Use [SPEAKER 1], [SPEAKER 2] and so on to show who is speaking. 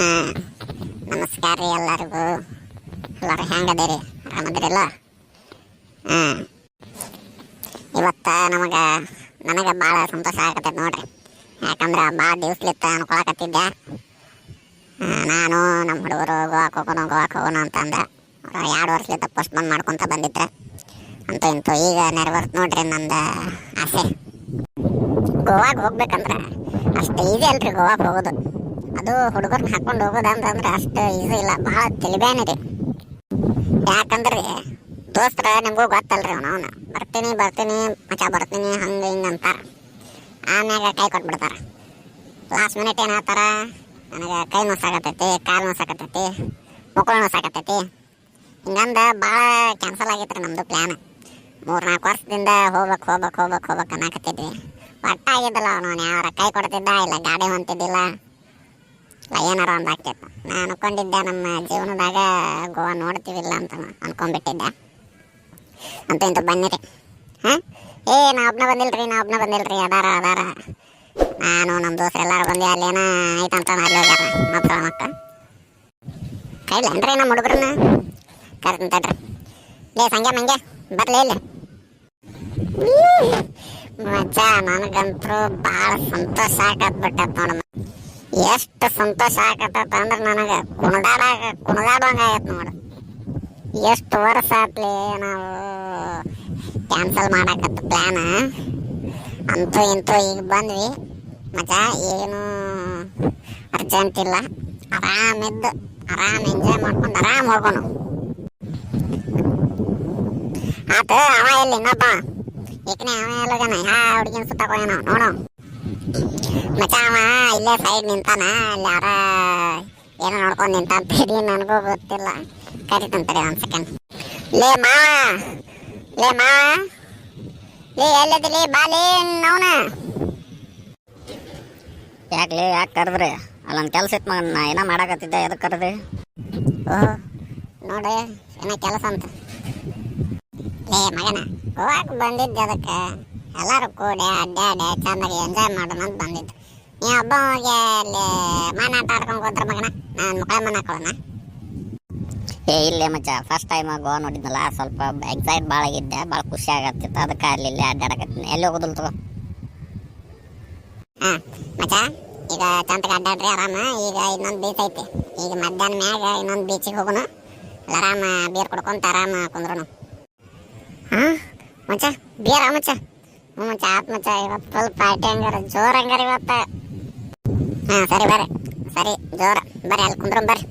[SPEAKER 1] ಹಾಂ ನಮಸ್ಕಾರ ರೀ ಎಲ್ಲರಿಗೂ. ಎಲ್ಲರೂ ರೀ ಆರಾಮದಿರಿಲ್ಲ? ಹ್ಞೂ ಇವತ್ತು ನಮಗೆ, ನನಗೆ ಭಾಳ ಸಂತೋಷ ಆಗತ್ತೆ ನೋಡ್ರಿ. ಯಾಕಂದ್ರೆ ಭಾಳ ದಿವ್ಸಲಿತ್ತ ಅನ್ಕೊಳಕತ್ತಿದ್ದೆ. ನಾನು ನಮ್ಮ ಹುಡುಗರು ಗೋವಾಕ್ ಹೋಗೋಣ ಗೋವಾಕ್ ಹೋಗೋಣ ಅಂತಂದೆ ಎರಡು ವರ್ಷಲಿದ್ದ ಪೋಸ್ಟ್ ಬಂದ್ ಮಾಡ್ಕೊತ ಬಂದಿದ್ದೆ ಅಂತೂ ಇಂತೂ ಈಗ ನೆರವೇರ್ತು ನೋಡ್ರಿ ನಂದು ಆಸೆ. ಗೋವಾಗೆ ಹೋಗ್ಬೇಕಂದ್ರೆ ಅಷ್ಟು ಈಸಿ ಅಲ್ರಿ ಗೋವಾಗೆ ಹೋಗೋದು. ಅದು ಹುಡುಗರ್ನ ಹಾಕೊಂಡು ಹೋಗೋದಂತಂದ್ರೆ ಅಷ್ಟು ಈಸಿ ಇಲ್ಲ. ಭಾಳ ತಿಳಿಬೇನೆ ರೀ ಯಾಕಂದ್ರೆ ದೋಸ್ತರ ನಿಮಗೂ ಗೊತ್ತಲ್ರಿ ಅವನು ಬರ್ತೀನಿ ಬರ್ತೀನಿ ಮಚ ಬರ್ತೀನಿ, ಹಂಗೆ ಹಿಂಗೆ ಅಂತಾರೆ ಆಮ್ಯಾಗ ಕೈ ಕೊಟ್ಬಿಡ್ತಾರೆ. ಲಾಸ್ಟ್ ಮಿನಿಟ್ ಏನು ನನಗೆ ಕೈ ನೋಸಾಕತ್ತೈತಿ, ಕಾಲು ನೋಸಾಕತ್ತೈತಿ ಮುಕ್ಕಳು ನೋಸಾಕತ್ತೈತಿ. ಹಿಂಗಂದ ಭಾಳ ಕ್ಯಾನ್ಸಲ್ ಆಗೈತೆ ರೀ ನಮ್ಮದು ಪ್ಲ್ಯಾನ್ ಮೂರು ನಾಲ್ಕು ವರ್ಷದಿಂದ ಹೋಗ್ಬೇಕು ಹೋಗ್ಬೇಕು ಹೋಗ್ಬೇಕು ಹೋಗ್ಬೇಕು ಅನ್ನಕತ್ತಿದ್ವಿ. ಒಟ್ಟಾಗಿದ್ದಲ್ಲ ಅವನು ಯಾರ ಕೈ ಕೊಡ್ತಿದ್ದ ಇಲ್ಲ ಗಾಡಿ ಹೊಂತಿದ್ದಿಲ್ಲ ಏನಾರ ಒಂದು ಆಗ್ತಿತ್ತು ನಾನು ಅನ್ಕೊಂಡಿದ್ದೆ ನಮ್ಮ ಜೀವನದಾಗ ಗೋವಾ ನೋಡ್ತೀವಿಲ್ಲ ಅಂತ ಅನ್ಕೊಂಡ್ಬಿಟ್ಟಿದ್ದೆ. ಅಂತ ಇಂತ ಬನ್ನಿರಿ ಹಾಂ? ಏ, ನಾ ಒಬ್ಬನ ಬಂದಿಲ್ರಿ, ನಾ ಒಬ್ಬನ ಬಂದಿಲ್ರಿ. ಅದಾರ ಅದಾರ. ನಾನು ನಮ್ಮ ದೋಸ್ತ ಎಲ್ಲರೂ ಬಂದು ಅಲ್ಲೇನ ಐತಂತ ಅಲ್ಲಿ ಹೋಗ್ಯಾರ ಮಕ್ಕಳ ಮಕ್ಕ ಕೈಲೇನ್ರಿ ನಮ್ಮ ಹುಡುಗರನ್ನ? ಕರ್ತೀನಿ ತಡ್ರಿ. ಲೇ ಸಂಜೆ ಮಂಗೆ ಬರ್ಲಿ ಇಲ್ಲ. ಮಜಾ ನನಗಂತೂ ಭಾಳ ಸಂತೋಷ ಆಗತ್ಬಿಟ್ಟತ್ ನೋಡಮ್ಮ. ಎಷ್ಟು ಸಂತೋಷ ಆಗತ್ತ ಅಂದ್ರೆ ನನಗೆ ಕುಣದಾಡಾಗ ಕುಣದಾಡಂಗ ಆಗತ್ತೆ ನೋಡು. ಎಷ್ಟು ವರ್ಷ ಆತ್ಲಿ ನಾವು ಕ್ಯಾನ್ಸಲ್ ಮಾಡಕತ್ತ ಪ್ಲ್ಯಾನ ಅಂತೂ ಇಂತೂ ಈಗ ಬಂದ್ವಿ. ಮಜ, ಏನು ಅರ್ಜೆಂಟ್ ಇಲ್ಲ. ಆರಾಮಿದ್ದು ಆರಾಮ್ ಎಂಜಾಯ್ ಮಾಡ್ಕೊಂಡು ಆರಾಮ್ ಹೋಗೋಣ. ಆತ, ಅವ ಎಲ್ಲಿ ಇನ್ನೊಬ್ಬ? ಏಕನೇ ಅವ ಎಲ್ಲೋಗ್ಯಾನ ಯಾ ಹುಡುಗಿನ ಸುತ್ತಾಕೋಯನ ನೋಡು. ಮಚ್ಚ ಅವ ಇಲ್ಲೇ ಸೈಡ್ ನಿಂತಾನ, ಅಲ್ಲಿ ಯಾರ ಏನೋ ನೋಡ್ಕೊಂಡು ನಿಂತಾಂತೀರಿ ನನಗೂ ಗೊತ್ತಿಲ್ಲ. ಕರಿತಂತಾರೆ ಒಂದು ಸೆಕೆಂಡ್ ಲೇ ಮಾ ಲೇ ಮಾ ಲೇ ಎಲ್ಲಿದ್ದಿ ಬಾಲಿ ಅವನ
[SPEAKER 2] ಲೇ ಯಾಕೆ ಕರೆದ್ರಿ? ಅಲ್ಲೊಂದು ಕೆಲಸ ಇತ್ತು ಮಗನ, ನಾ ಏನೋ ಮಾಡಾಕತ್ತಿದ್ದೆ ಎದಕ್ಕೆ ಕರೆದ್ರಿ
[SPEAKER 1] ಓಹ್ ನೋಡಿ ಏನೋ ಕೆಲಸ ಅಂತ. ಲೇ ಮಗನ ಹೋಗಕ್ಕೆ ಬಂದಿದ್ದೆ ಅದಕ್ಕೆ. ಎಲ್ಲರೂ ಕೂಡಿ ಅಡ್ಡಾಡಿ ಚೆನ್ನಾಗಿ ಎಂಜಾಯ್ ಮಾಡೋಣ ಅಂತ ಬಂದಿದ್ದು. ನೀ ಒಬ್ಬ ಹೋಗಿ ಅಲ್ಲಿ ಮನೆ ಆಟ ಆಡ್ಕೊಂಡು ಹೋದ್ರ ಮಗನ? ನಾನು ಮಕ್ಕಳ ಮನೆ ಹಾಕೊಳ್ಳೋಣ.
[SPEAKER 2] ಏ ಇಲ್ಲೇ ಮಚ್ಚ ಫಸ್ಟ್ ಟೈಮ್ ಗೋವಾ ನೋಡಿದ್ನಲ್ಲ ಸ್ವಲ್ಪ ಎಕ್ಸೈಟ್ ಭಾಳ ಆಗಿದ್ದೆ ಭಾಳ ಖುಷಿ ಆಗತ್ತಿತ್ತು. ಅದಕ್ಕೆ ಅಲ್ಲಿ ಇಲ್ಲೇ ಅಡ್ಡಾಡಕತ್ತೀನಿ. ಎಲ್ಲಿ ಹೋಗೋದಿಲ್ಲ ತಗೋ.
[SPEAKER 1] ಹಾಂ ಮಚ್ಚ ಈಗ ಚಂತಗೆ ಅಡ್ಡಾಡ್ರಿ ಆರಾಮ? ಈಗ ಇನ್ನೊಂದು ಬೀಚ್ ಐತಿ. ಈಗ ಮಧ್ಯಾಹ್ನ ಮ್ಯಾಗ ಇನ್ನೊಂದು ಬೀಚಿಗೆ ಹೋಗೋಣ ಆರಾಮ ಬೀರ್ ಕುಡ್ಕೊಂತ ಆರಾಮ ಕುಂದ್ರೋಣ ಹಾಂ? ಮಚ್ಚ ಬೀರ ಮಚ್ಚ ಹ್ಞೂ ಮಚ್ಚ ಆತ್ ಇವತ್ತು ಫುಲ್ ಪಾರ್ಟಿ ಹಂಗಾರ, ಜೋರ್ ಹಂಗಾರ ಇವತ್ತ. ಹಾ, ಸರಿ ಬರ್ರಿ, ಸರಿ, ಜೋರ. ಬರ್ರಿ, ಅಲ್ಲಿ ಕುಂದ್ರು ಬರ್ರಿ.